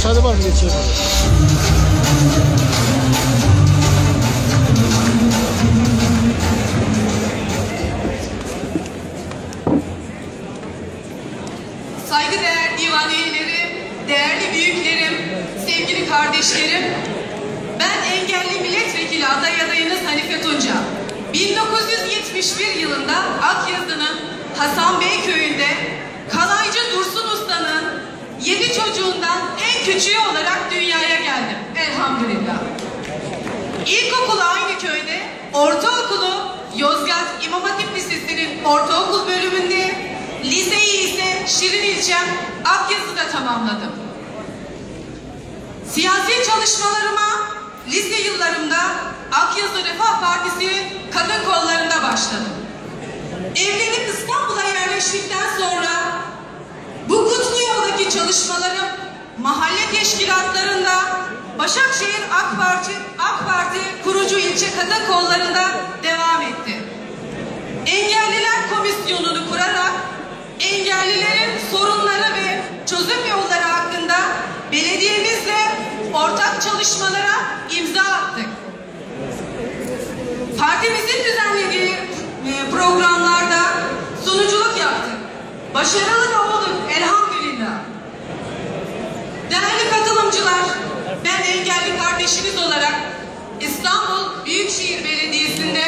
Müsaade var mı? Saygıdeğer divan üyeleri, değerli büyüklerim, sevgili kardeşlerim, ben engelli milletvekili aday adayınız Hanife Tunca. 1971 yılında Akyazı'nın Hasan Bey köyünde Kalaycı Dursun Usta'nın yedi çocuğundan küçüğü olarak dünyaya geldim. Elhamdülillah. İlkokulu aynı köyde, ortaokulu Yozgat İmam Hatip Lisesi'nin ortaokul bölümünde, liseyi ise Şirin ilçem Akyazı'da tamamladım. Siyasi çalışmalarıma lise yıllarımda Akyazı Refah Partisi kadın kollarında başladım. Evlenip İstanbul'a yerleştikten sonra bu kutlu yoldaki çalışmalarım mahalle teşkilatlarında Başakşehir AK Parti, AK Parti kurucu ilçe kadın kollarında devam etti. Engelliler Komisyonu'nu kurarak engellilerin sorunları ve çözüm yolları hakkında belediyemizle ortak çalışmalara imza attık. Partimizin düzenlediği e, programlarda sunuculuk yaptık. Başarılı da olduk elhamdülillah. Değerli katılımcılar, ben engelli kardeşiniz olarak İstanbul Büyükşehir Belediyesi'nde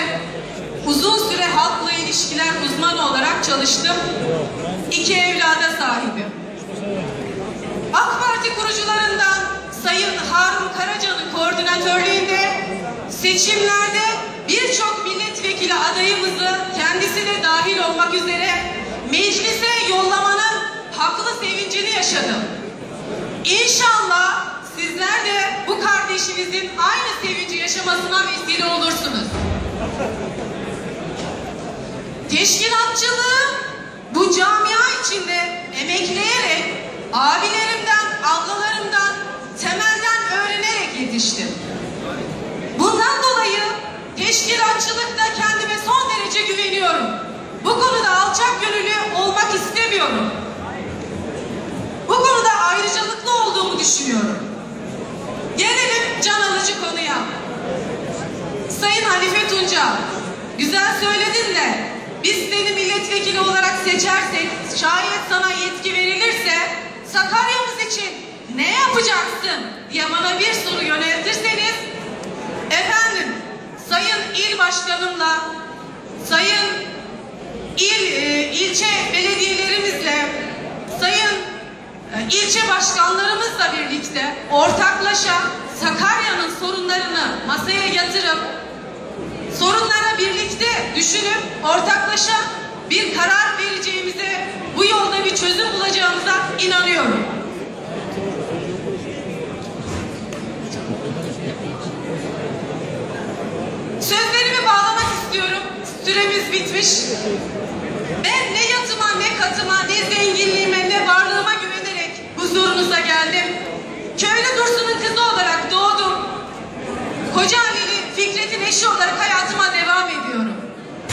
uzun süre halkla ilişkiler uzmanı olarak çalıştım. İki evlada sahibim. AK Parti kurucularından Sayın Harun Karaca'nın koordinatörlüğünde seçimlerde birçok milletvekili adayımızı kendisine dahil olmak üzere meclise yollamanın haklı sevincini yaşadım. İnşallah sizler de kardeşinizin aynı sevinci yaşamasına vesile olursunuz. Teşkilatçılığı bu camia içinde emekleyerek abilerimden, ablalarımdan temelden öğrenerek yetiştim. Bundan dolayı teşkilatçılıkta kendime son derece güveniyorum. Bu konuda alçak gönüllü olmak istemiyorum. Bu konuda ayrıcalıklı olduğumu düşünüyorum. Konuya. Sayın Hanife Tunca, güzel söyledin de biz seni milletvekili olarak seçersek, şayet sana yetki verilirse Sakarya'mız için ne yapacaksın diye bana bir soru yöneltirseniz efendim Sayın İl Başkanımla Sayın il e, ilçe belediyelerimizle Sayın e, ilçe başkanlarımızla birlikte ortaklaşa Sakarya'nın sorunlarını masaya yatırıp sorunlara birlikte düşünüp ortaklaşa bir karar vereceğimize bu yolda bir çözüm bulacağımıza inanıyorum. Sözlerimi bağlamak istiyorum. Süremiz bitmiş. Ben ne katıma, ne zenginliğime, ne varlığıma güvenerek geldim. Köylü Dursun'un kızı olarak doğdum. Kocaeli'li Fikret'in eşi olarak hayatıma devam ediyorum.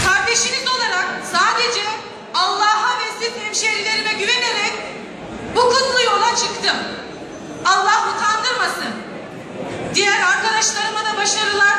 Kardeşiniz olarak sadece Allah'a ve siz hemşerilerime güvenerek bu kutlu yola çıktım. Allah utandırmasın. Diğer arkadaşlarıma da başarılar